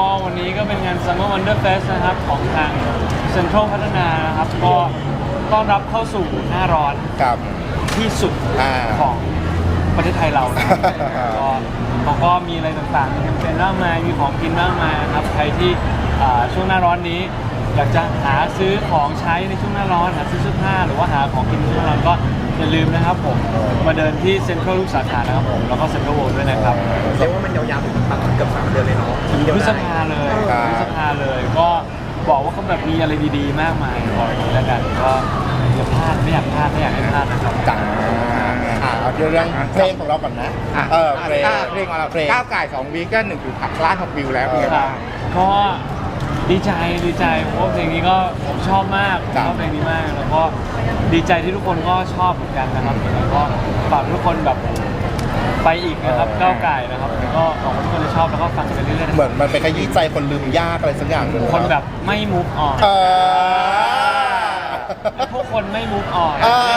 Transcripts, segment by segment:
ก็วันนี้ก็เป็นงาน Summer Wonder Fest นะครับของทางเซ็นทรัลพัฒนานะครับ ก็ต้อนรับเข้าสู่หน้าร้อนกับ ที่สุดอ่าของประเทศไทยเรานะครับก็เขาก็มีอะไรต่างๆมีแคมเปญมากมายมีของกินมากมายนะครับ ใครที่อ่าช่วงหน้าร้อนนี้ อยากจะหาซื้อของใช้ในช่วงหน้าร้อนหาซื้อเสื้อผ้าหรือว่าหาของกินในช่วงหน้าร้อนก็อย่าลืมนะครับผมมาเดินที่เซ็นทรัลทุกสาขานะครับผมแล้วก็เซ็นทรัลเวิลด์ด้วยนะครับ เรียกว่ามันยาวๆถึง เลยเนาะถึงพฤษภาเลยครับ พฤษภาเลย ก็บอกว่าเขาแบบมีอะไรดีๆ มากมายบอกอย่างนี้แล้วกันก็อย่าพลาดไม่อยากพลาดไม่อยากให้พลาดนะครับ จังอ่าเอาเรื่องเพลงของเราก่อนนะอะเออเพลงอะเพลงของเราเพลง ก้าวไก่สองวีคก็หนึ่งจุดล้านหกวิวแล้วเป็นไงครับ้าบงก็ดีใจดีใจเพราะว่าเพลงนี้ก็ผมชอบมากผมครับชอบเพลงนี้มากแล้วก็ดีใจที่ทุกคนก็ชอบเหมือนกันนะครับแล้วก็ฝากทุกคนแบบ ไปอีกนะครับก้าวไก่นะครับแล้วก็หวังว่าทุกคนจะชอบแล้วก็ฟังกันไปเรื่อยๆนะเหมือนมันเป็นขยี้ใจคนลืมยากอะไรสักอย่างหนึ่งคนแบบไม่มูฟออนเออพวกคนไม่มูฟออนเออ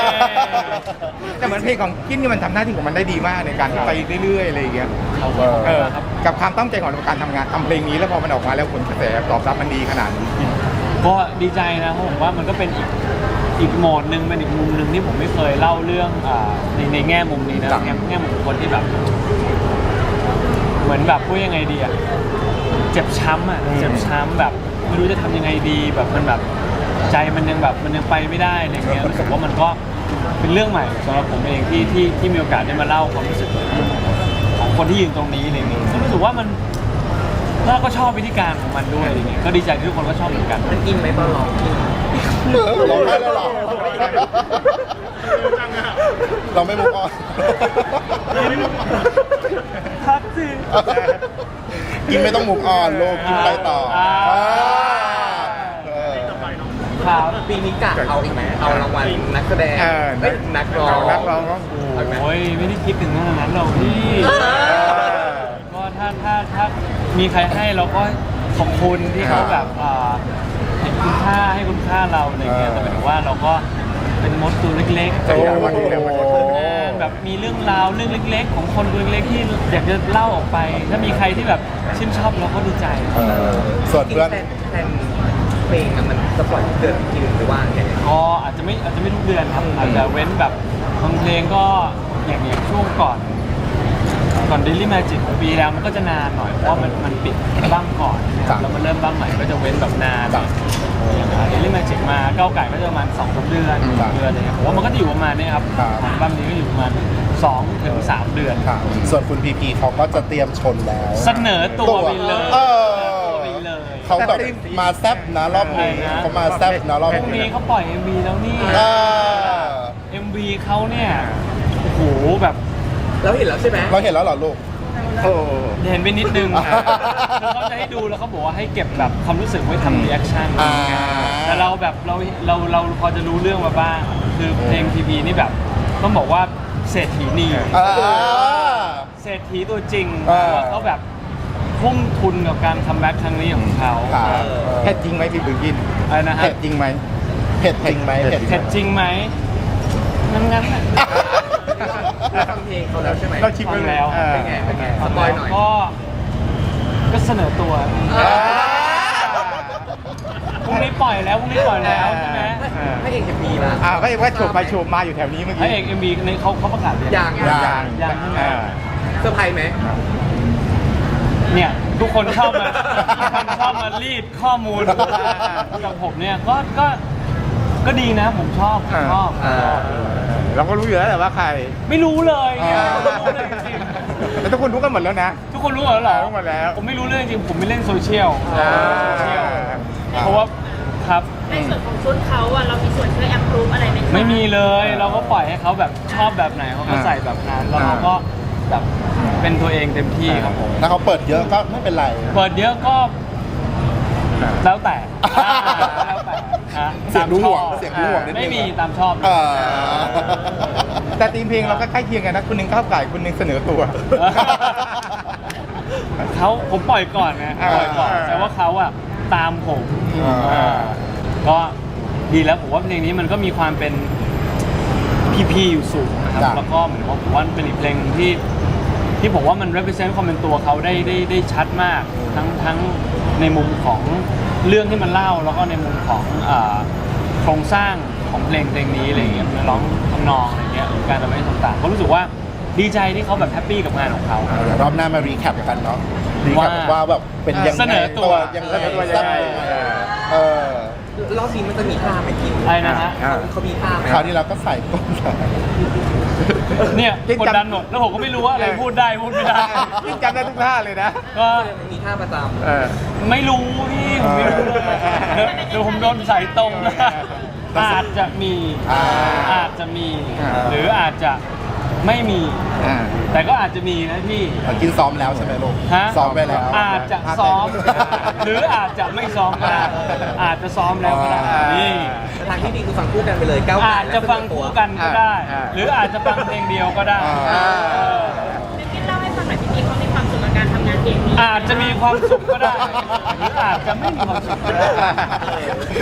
แต่เหมือนเพลงของกินนี่มันทำหน้าที่ของมันได้ดีมากในการไปเรื่อยๆอะไรอย่างเงี้ยเอาไว้เออครับ กับความตั้งใจของเราการทำงานทำเพลงนี้แล้วพอมันออกมาแล้วผลกระแสตอบรับมันดีขนาดนี้ ก็ดีใจนะเพราะผมว่ามันก็เป็นอีก อีกโหมดหนึ่งเป็นอีกมุมหนึ่งที่ผมไม่เคยเล่าเรื่องอ่าในในแง่มุมนี้นะครับ แง่แง่มุมของคนที่แบบ เหมือนแบบพูดยังไงดีอะเจ็บช้ำอะเจ็บช้ำแบบไม่รู้จะทำยังไงดีแบบมันแบบใจมันยังแบบมันยังไปไม่ได้อะไรเงี้ยรู้สึกว่ามันก็เป็นเรื่องใหม่สำหรับผมเองที่ที่ที่มีโอกาสได้มาเล่าความรู้สึกของคนที่ยืนตรงนี้อะไรเงี้ยก็รู้สึกว่ามันแล้วก็ชอบวิธีการของมันด้วยอะไรเงี้ยก็ดีใจที่ทุกคนก็ชอบเหมือนกัน มันอินไหมตอนร้องอินเออ ร้องไห้แล้วเหรอเราไม่มุกออนพักสิ กินไม่ต้องมุกออนลูกกินไปต่ออ่า อ่าเออ ครับ ปีนี้กะเอาอีกไหมเอารางวัลนักแสดงเออ เอ้ยนักร้อง นักร้องก็เอาอีกไหมโอ้ยไม่ได้คิดถึงขนาดนั้นหรอกพี่เออก็ถ้าถ้าถ้ามีใครให้เราก็ขอบคุณที่เขาแบบอ่าเห็น คุณค่าให้คุณค่าเราอะไรเงี้ยเออแต่หมายถึงว่าเราก็เป็นมดตัวเล็กๆโอ้โหแบบมีเรื่องราวเรื่องเล็ก ๆ ของคนตัวเล็กๆที่อยากจะเล่าออกไป ถ้ามีใครที่แบบชื่นชอบเราก็ดีใจ เออส่วนกินเพื่อนแทนแทนเพลงอะมันจะปล่อยทุกเดือนจริงหรือว่าไงก็อาจจะไม่อาจจะไม่ทุกเดือนครับอาจจะเว้นแบบบางเพลงก็อย่างอย่างช่วงก่อน ก่อน Daily Magic ของปีแล้วมันก็จะนานหน่อยเพราะว่ามันมันปิดบ้างก่อนนะครับแล้วมันเริ่มบ้างใหม่ก็จะเว้นแบบนานจ้ะอย่าง Daily Magic มาเก้าวไก่ก็จะประมาณ2องสามเดือนจ้ะเดือนอะไรเงี้ยผมว่ามันก็จะอยู่ประมาณเนี้ยครับครับ ของบ้านนี้ก็อยู่ประมาณ2ถึง3เดือน ค่ะ ส่วนคุณพีพีเขาก็จะเตรียมชนแล้วเสนอตัวไปเลยเออตัวไปเลย เขาแบบมาแซบนะรอบนี้อะไรนะ เขามาแซบนะรอบพรุ่งนี้นี้เขาปล่อย MV แล้วนี่ เออ MV เขาเนี่ยโอ้โหแบบ เราเห็นแล้วใช่ไหมเราเห็นแล้วเหรอลูก โอ้ เห็นไปนิดนึงอ่าคือเขาจะให้ดูแล้วเขาบอกว่าให้เก็บแบบความรู้สึกไว้ทำรีแอคชั่นอ่า แต่เราแบบเราเราเราพอจะรู้เรื่องมาบ้าง คือเพลงทีพีนี่แบบ ต้องบอกว่าเศรษฐีนี อ่า เศรษฐีตัวจริงอ่าว่าเขาแบบทุ่มทุนกับการคัมแบ็กครั้งนี้ของเขาครับเผ็ดจริงไหมพี่บุญกินอะไรนะฮะเผ็ดจริงไหมเผ็ดจริงไหมเผ็ดเผ็ดจริงไหมงั้นงั้นๆน่ะ เราฟังเพลงเขาแล้วใช่ไหมเราชิมฟังแล้วเออ เป็นไงเป็นไงสปอยหน่อย ก็ก็เสนอตัวอ่า พรุ่งนี้ปล่อยแล้วพรุ่งนี้ปล่อยแล้วใช่ไหมพระเอกจะมีล่ะอ่าก็เรียกว่าโฉบไปโฉบมาอยู่แถวนี้เมื่อพระกี้เอกเอ็มบีในเขาเขาประกาศเลยยังยัยังยังใช่ไหมอ่า เซอร์ไพรส์ไหม เนี่ยทุกคนชอบมาทุกคนชอบมารีดข้อมูลกับผมเนี่ยก็ก็ก็ดีนะผมชอบผมชอบอ่าชอบ เราก็รู้อยู่แล้วแหละว่าใคร ไม่รู้เลยเนี่ยอ่าไม่รู้เลยจริงแต่ทุกคนรู้กันหมดแล้วนะ ๆทุกคนรู้เหรอเหรอรู้หมดแล้ว ผมไม่รู้เรื่องจริงผมไม่เล่นโซเชียลอ่าโซเชียลเพราะว่าครับ ในส่วนของชุดเขาอะเรามีส่วนช่วยแอมพรูฟอะไรไหมคะไม่มีเลยเราก็ปล่อยให้เขาแบบชอบแบบไหนเขาก็ใส่แบบนั้นแล้วเขาก็แบบเป็นตัวเองเต็มที่ครับผมถ้าเขาเปิดเยอะก็ไม่เป็นไร เปิดเยอะก็แล้วแต่อ่าแล้วแต่ อะเสียงดูห่วงตามชอบเสียงดูห่วงนิดนึง ไม่มีตามชอบ เออ แต่ทีมเพลงเราก็ใกล้เคียงกันนะคุณหนึ่งก้าวไก่คุณหนึ่งเสนอตัว เขาผมปล่อยก่อนนะอ่าปล่อยก่อนอ่าแต่ว่าเขาอะตามผมอ่า อ่าก็ดีแล้วผมว่าเพลงนี้มันก็มีความเป็นพีพีอยู่สูงนะครับจ้ะ แล้วก็เหมือนว่าผมว่าเป็นอีกเพลงหนึ่งที่ ที่ผมว่ามัน represent ความเป็นตัวเขาได้ได้ได้ชัดมาก ทั้งทั้ง ในมุมของเรื่องที่มันเล่าแล้วก็ในมุมของอ่าโครงสร้างของเพลงเพลงนี้อะไรเงี้ยร้องทำนองอะไรเงี้ยการทำให้ต่างๆก็รู้สึกว่าดีใจที่เขาแบบแฮปปี้กับงานของเขาเดี๋ยวรอบหน้ามารีแคปกันเนาะรีแคปว่า ว่าแบบเป็นยังไงเสนอตัว ยังไงเสนอตัวยังไงแซ่บยังไงเออ รอบนี้มันจะมีท่าไหมกินอะไรนะฮะอ่าเขามีท่าไหมคราวที่เราก็ใส่ก้นใส่เนี่ยจริงกดจังดันหมดแล้วผมก็ไม่รู้ว่าอะไรพูดได้พูดไม่ได้ ยิ่งจำได้ทุกท่าเลยนะ ก็มีท่าประจเออไม่รู้พี่ผมไม่รู้เลยเดี๋ยวเดี๋ยวผมโดนใส่ตรงนะอาจจะมีอ่าอาจจะมีอ่าหรืออาจจะ ไม่มี อ่าแต่ก็อาจจะมีนะพี่กินซ้อมแล้วใช่ไหมลูกฮะ ซ้อมไปแล้วอาจจะซ้อม หรืออาจจะไม่ซ้อมก็ได้อาจจะซ้อมแล้วก็ได้อ่านี่ำแต่ทางที่ดีคือฟังคู่กันไปเลยก้าวอาจจะฟังคู่กันก็ได้อ่าหรืออาจจะฟังเพลงเดียวก็ได้อ่าเออบิวกิ้นเล่าให้ฟังหน่อยพี่พีเขามีความสุขกับการทำงานเพลงนี้อาจจะมีความสุขก็ได้ หรืออาจจะไม่มีความสุขก็ได้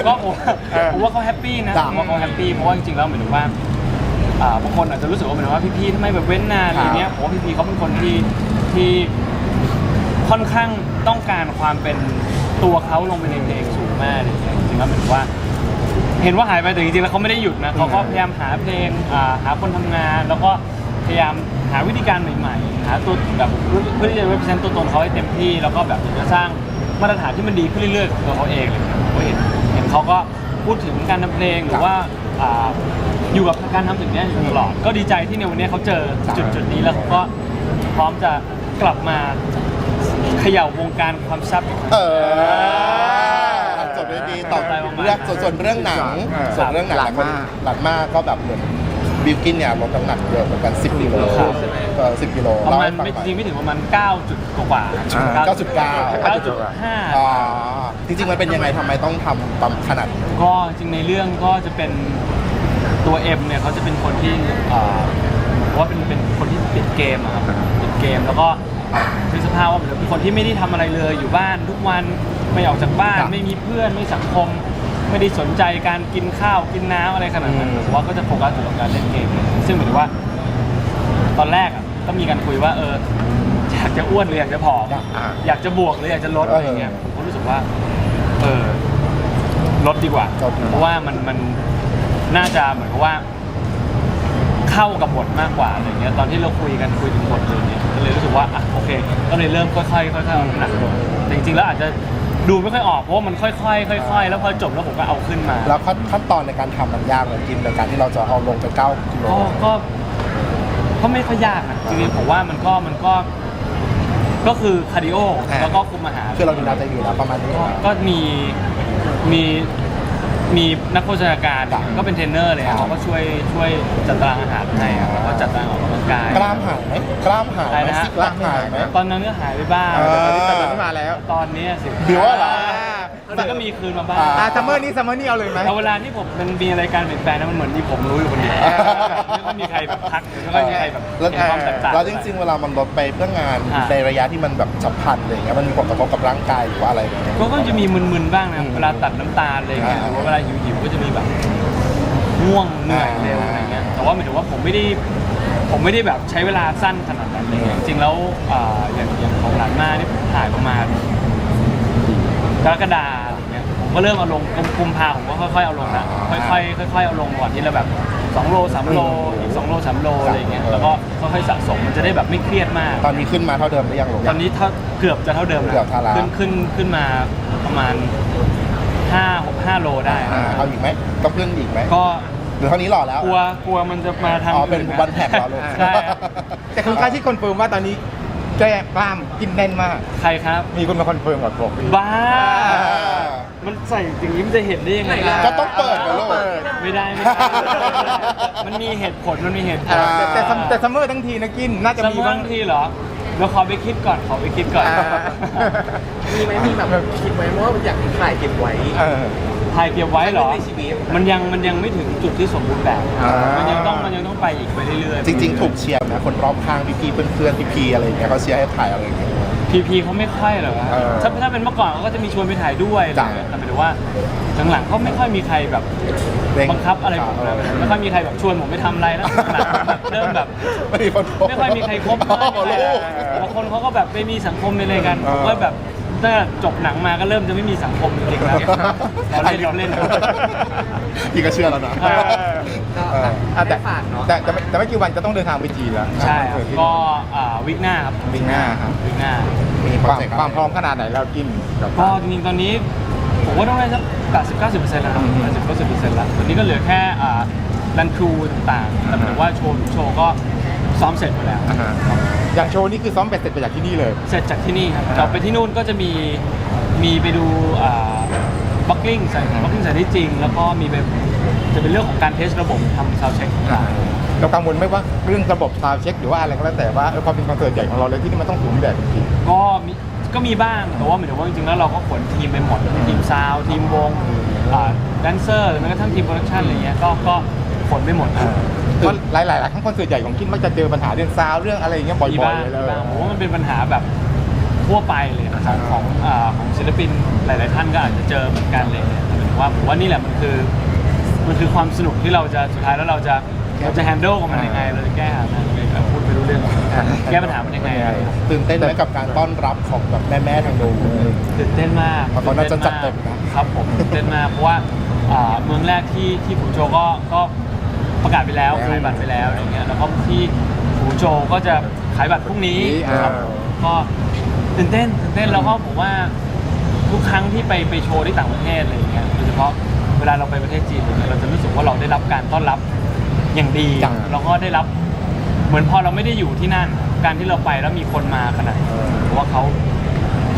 ก็ผมเออผมว่าเขาแฮปปี้นะจ้ะผมว่าเขาแฮปปี้เพราะว่าจริงๆแล้วเหมือนถึงว่า อ่าบางคนอาจจะรู้สึกว่าเหมือนว่าพี่ๆทำไมแบบเว้นนานอะไรเงี้ยผมว่าพี่ๆเขาเป็นคนที่ที่ค่อนข้างต้องการความเป็นตัวเขาลงไปในเพลงสูงมากเลยจริงๆแล้วเหมือนว่า เห็นว่าหายไปแต่จริงๆแล้วเขาไม่ได้หยุดนะเขาก็พยายามหาเพลงอ่าหาคนทำงาน แล้วก็พยายามหาวิธีการใหม่ๆ หาตัวแบบเพื่อที่จะ represent ตัวตนเขาให้เต็มที่ แล้วก็แบบจะสร้างมาตรฐานที่มันดีขึ้นเรื่อยๆของตัวเขาเองเลยครับผมก็เห็นเห็นเขาก็ พูดถึงการทำเพลงหรือว่าอ่าอยู่กับการทำสิ่งเนี้ยอยู่ตลอด ก็ดีใจที่ในวันนี้เขาเจอจุดจุดๆนี้แล้วเขาก็พร้อมจะกลับมาเขย่าวงการความซับอีกครั้ง เออทำจบได้ดีต่อเรื่องส่วนส่วนเรื่องหนังเออส่วนเรื่องหนังหลังมาก หลังมากก็แบบเหมือน บิวกินเนี่ยลดน้ำหนักเยอะเหมือนกัน 10กิโลครับเออ10กิโลประเล่ามาณให้ฟังไม่หน่อยจริงไม่ถึงประมาณ9จุดกว่าๆอ่า9.5อ๋อจริงๆมันเป็นยังไงทำไมต้องทำปั๊มขนาดนี้ ก็จริงในเรื่องก็จะเป็นตัวเอ็มเนี่ยเขาจะเป็นคนที่อ่าผมว่าเป็นเป็นคนที่ติดเกมอะครับติดเกมแล้วก็คือสภาพว่าเหมือนเป็นคนที่ไม่ได้ทำอะไรเลยอยู่บ้านทุกวันไม่ออกจากบ้าน ครับ ไม่มีเพื่อนไม่สังคม ไม่ได้สนใจการกินข้าวกินน้ำอะไรขนาดนั้นอืม ผมว่าก็จะโฟกัสอยู่กับการเล่นเกม ซึ่งเหมือนว่า ตอนแรกอะก็มีการคุยว่าเอออยากจะอ้วนหรืออยากจะผอมอ่าอยากจะบวกหรืออยากจะลดอะไรเงี้ยผมก็รู้สึกว่า เออลดดีกว่า ลดดีกว่า เพราะว่ามันมันน่าจะเหมือนกับว่า เข้ากับบทมากกว่าอะไรเงี้ยตอนที่เราคุยกันคุยถึงบทเลยเนี่ยก็เลยรู้สึกว่าอะโอเค ก็เลยเริ่มค่อยๆค่อยๆเอาน้ำหนักลงแต่จริงๆแล้วอาจจะ ดูไม่ค่อยออกเพราะว่ามันค่อยๆค่อย ๆ แล้วพอจบแล้วผมก็เอาขึ้นมาแล้วขั้นขั้นตอนในการทำมันยากเลยกินในการที่เราจะเอาลงไป9กิโลก็ก็ก็ไม่ค่อยยากนะจริงๆผมว่ามันก็มันก็ ก็คือคาร์ดิโอแล้วก็คุมอาหาร คือเราดูแลตัวเองอยู่แล้วประมาณนี้ก็ก็มีมีมีนักโภชนาการครับก็เป็นเทรนเนอร์เลยครัอะบเขาก็ช่วยช่วยจัดตารางอาหารให้อะแล้วก็จัดตารางออกกำลัง กาย กล้ามหายไหมกล้ามหายอะไรไหมนะฮะซิกแลกหายไหม ตอนนั้นก็หายไปบ้างเออตอนนี้ตอนนี้มาแล้ว ตอนเนี้ยสิบิวว่าเหรอมันก็มีคืนมาบ้างอ่าอ่าซัมเมอร์นี้ซัมเมอร์นี้เอาเลยไหม แต่เวลาที่ผมมันมีอะไรการเปลี่ยนแปลงนะมันเหมือนมีผมรู้อยู่คนเดียวเออไม่ค่อยมีใครแบบทักไม่ค่อยมีใครแบบแล้วเห็นความแตกต่าง แล้วจริงๆ เวลามันลดไปเพื่องานอ่า ในระยะที่มันแบบฉับพลันอะไรอย่างเงี้ยมันมีผลกระทบกับร่างกายหรือว่าอะไรไหม ก็ก็จะมีมึนๆบ้างนะอืมเวลาตัดน้ำตาลอะไรอย่างเงี้ยหอ่ารือว่าเวลาหิวๆก็จะมีแบบง่วงเหนื่อยเร็วอะไรเงี้ยแต่ว่าหมายถึงว่าผมไม่ได้ ผมไม่ได้แบบใช้เวลาสั้นขนาดนั้นเลยจริงๆแล้วอ่าอย่างอย่างของหลานมานี่ผมถ่ายประมาณกรกฎาอะไรเงี้ยผมก็เริ่มเอาลงกุมกุมภาผมก็ค่อยๆเอาลงนะค่อยๆค่อยๆเอาลงก่อนที่เราแบบ2โล3โลอีก2โล3โลอะไรอย่างเงี้ยแล้วก็ค่อยๆสะสมมันจะได้แบบไม่เครียดมาก ตอนนี้ขึ้นมาเท่าเดิมหรือยังหรือตอนนี้เท่าเกือบจะเท่าเดิมเกือบเท่าแล้ว ขึ้นขึ้นขึ้นมาประมาณ5 6 5โลได้ อ่าเอาอีกไหมต้องขึ้นอีกไหม ก็ หรือเท่านี้หล่อแล้ว กลัวกลัวมันจะมาทางอ๋อเป็นอื่ะวันแท็กเหรอลูก ใช่ครับแต่คุณกล้าที่คอนเฟิร์มว่าตอนนี้แก้กล้ามกินแน่นมาก ใครครับ มีคนมาคอนเฟิร์มกับผมบ้าอ่ามันใส่อย่างนี้มันจะเห็นได้ยังไงล่ะก็ต้องเปิดไปลูก ไม่ได้ไม่ได้มันมีเหตุผลมันมีเหตุผลอ่า แต่แต่ซัมแต่ซัมเมอร์ทั้งทีนะกินน่าจะจะมีมีบ้าบางงทีเหรอเดี๋ยวขอไปคิดก่อนขอไปคิดก่อน อ่ามีไหมมีแบบคิดไว้ว่าอยากถ่ายเก็บไว้ เออ ถ่ายเก็บไว้เหรอในชีวิตมันยังมันยังไม่ถึงจุดที่สมบูรณ์แบบ อ่ามั มันยังต้องมันยังต้องไปอีกไปเรื่อยๆจริง ๆ ถูกเชียร์นะคนรอบข้างพี่ๆเพื่อนๆพี่ๆอะไรอย่างเงี้ยเขาเชียร์ให้ถ่ายอะไรอย่างเงี้ย พีพีเขาไม่ค่อยหรอกเออถ้าถ้าเป็นเมื่อก่อนเขาก็จะมีชวนไปถ่ายด้วยอะไรจ้ะเงี้ยแต่หมายถึงว่าหลังๆเขาไม่ค่อยมีใครแบบเร่งบังคับอะไรผมนะเออ ไม่ค่อยมีใครแบบชวนผมไปทำอะไรนะหลังๆแบบเริ่มแบบ ไม่มีคนคบไม่ค่อยมีใครคบอ๋อลูกบางคนเขาก็แบบไปมีสังคมในอะไรกันเออผมก็แบบ ถ้าจบหนังมาก็เริ่มจะไม่มีสังคมจริงๆแล้วเราเล่นเราเล่น พี่ก็เชื่อแล้วนะเออก็เอออะแต่ฝากเนาะแต่แต่ไม่แต่ไม่กี่วันจะต้องเดินทางไปจีนแล้วใช่ครับก็อ่าวิกหน้าครับวิ่งหน้าครับวิกหน้า มีโปครวามเจกต์ความพร้อมขนาดไหนแล้วกินกับ ก็จริงๆตอนนี้ผมว่าต้องได้สัก80 90เปอร์เซ็นต์แล้วนะครับ80 90เปอร์เซ็นต์แล้วตอนนี้ก็เหลือแค่อ่ารันครูต่างๆแต่หมายถึงว่าโชว์ทุกโชว์ก็ ซ้อมเสร็จหมดแล้ว อ่าฮะอย่างโชว์นี่คือซ้อมเป็ดเสร็จไปจากที่นี่เลย เสร็จจากที่นี่ครับกลับไปที่นู่นก็จะมีมีไปดูบ็อกกิ้งใส่บ็อกกิ้งใส่ได้จริง แล้วก็มีไปจะเป็นเรื่องของการเทสระบบทำซาวเช็คต่างเรากังวลไหมว่าเรื่องระบบซาวด์เช็คหรือว่าอะไรก็แล้วแต่ว่าเออความเป็นคอนเสิร์ตใหญ่ของเราเลยที่นี่มันต้องสูงแบบจริง ๆก็มีก็มีบ้างแต่ว่าหมายถึงว่าจริงๆแล้วเราก็ขนทีมไปหมดทีมซาวทีมวงแดนเซอร์หรือแม้กระทั่งทีมโปรดักชันอะไรเงี้ยก็ก็ ขนไปหมดครับเพราะหลายๆหลายครั้งคอนเสิร์ตใหญ่ของกินมักจะเจอปัญหาเรื่องซาวด์เรื่องอะไรอย่างเงี้ยบ่มีอยบ้างๆเลยมีเลยบ้างผมว่ามันเป็นปัญหาแบบทั่วไปเลยนะครับของอ่าของศิลปินหลาย ๆ ท่านก็อาจจะเจอเหมือนกันเลยแต่หมายถึงว่าผมว่านี่แหละมันคือมันคือความสนุกที่เราจะสุดท้ายแล้วเราจะเราจะแฮนด์ลกับมันยังไงเราจะแก้ปัญหามันยังไงพูดไปรู้เรื่องแก้ปัญหามันยังไงตื่นเต้นไหมกับการต้อนรับของแบบแม่ๆทางนู้นตื่นเต้นมากเพราะเขาน่าจะจัดเต็มนะครับผมตื่นเต้นมากเพราะว่าอ่าเมืองแรกที่ที่ผูโจวก็ก็ ประกาศไปแล้วขายบัตรไปแล้วอะไรเงี้ยแล้วก็ที่ผูโจวก็จะขายบัตรพรุ่งนี้ครับก็ตื่นเต้นตื่นเต้นแล้วก็ผมว่าทุกครั้งที่ไปไปโชว์ที่ต่างประเทศอะไรอย่างเงี้ยโดยเฉพาะเวลาเราไปประเทศจีนอะไรเงี้ยเราจะรู้สึกว่าเราได้รับการต้อนรับอย่างดีจังแล้วก็ได้รับ เหมือนพอเราไม่ได้อยู่ที่นั่น การที่เราไปแล้วมีคนมาขนาดนี้เพราะว่าเขา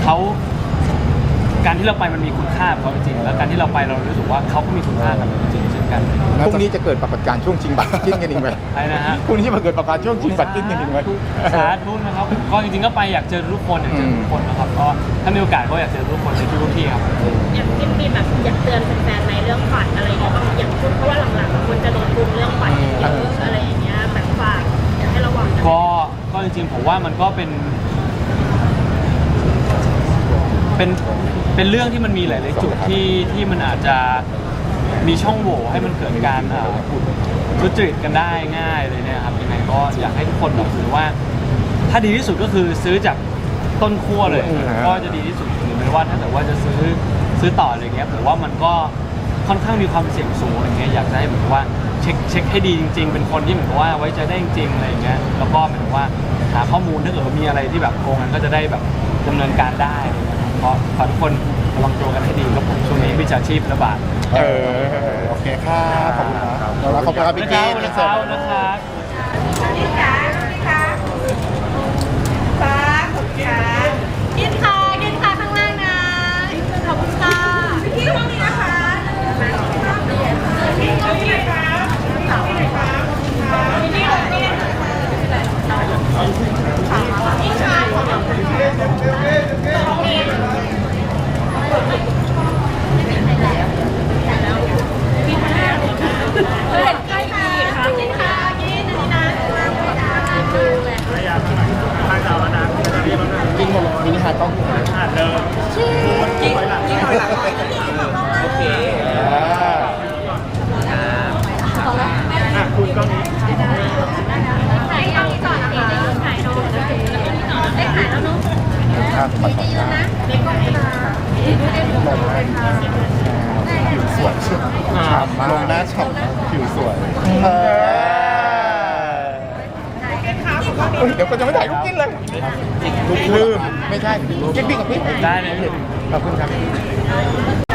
เขา การที่เราไปมันมีคุณค่ากับเขาจริงๆแล้วการที่เราไปเรารู้สึกว่าเขาก็มีคุณค่ากับเราจริงๆเช่นกันพรุ่งนี้จะเกิดปรากฏการณ์ช่วงชิงบัตรกินกันอีกไหมใช่นะฮะ พรุ่งนี้มาเกิดปรากฏการณ์ช่วงชิงบัตรกินกันอีกไหม สาธุนะครับก็จริงๆก็ไปอยากเจอทุกคนอยากเจอทุกคนนะครับก็ถ้ามีโอกาสก็อยากเจอทุกคนในทุกๆที่ครับ อย่างที่มีแบบอยากเตือนแฟนๆในเรื่องฝันอะไรอย่างเงี้ยบ้างอย่างคุณเพราะว่าหลังๆคนจะโดนปรุงเรื่องฝันเยอะอะไรอย่างเงี้ยแบบฝากอยากให้ระวังนะ ก็ก็จริงๆผมว่ามันก็เป็น เป็นเป็นเรื่องที่มันมีหลาย ๆ จุดที่ที่มันอาจจะมีช่องโหว่ให้มันเกิดการอ่าทุจริตกันได้ง่ายเลยเนี่ยครับยังไงก็อยากให้ทุกคนแบบถือว่า ถ้าดีที่สุดก็คือซื้อจากต้นขั้วเลยอืมก็จะดีที่สุดหรือไม่ว่าถ้าแต่ว่าจะซื้อซื้อต่ออะไรเงี้ยผมว่ามันก็ค่อนข้างมีความเสี่ยงสูงอะไรเงี้ยอยากจะให้เหมือนกับว่าเช็คเช็คให้ดีจริง ๆ เป็นคนที่เหมือนกับว่าไว้ใจได้จริงๆอะไรเงี้ยแล้วก็เหมือนกับว่าหาข้อมูลถ้าเกิดว่ามีอะไรที่แบบโกงกันก็จะได้แบบดำเนินการได้อะไร เงี้ยเพราะขอทุกคนระวังตัวกันให้ดีครับผมช่วงนี้วิชาชีพระบาดเออโอเคค่ะขอบคุณนะแล้วขอบคุณครับพี่นะคกี้รับนะครับนะครับ กินค่ะกินค่ะข้างล่างนะขอบคุณค่ะพี่ห้องนี้นะคะเห็นใกล้ค่ะกินค่ะกินอันนี้นะดูเลย กินหมดเลยมินิฮาร์ดต้อง โอเค ถ่ายกล้องนี้ก่อนนะคะถ่ายโน้ตนะได้ถ่ายแล้วเนาะ ครับขอบคุณนะ เด็กก็ไม่มา ผิวสวยฉ่ำมากลงหน้าฉ่ำมากผิวสวย เออ เฮ้ยเดี๋ยวก็ จะไม่ถ่ายรูปกินเลยลืมไม่ใช่กินพี่กับพี่ได้เลยพี่ขอบคุณครับ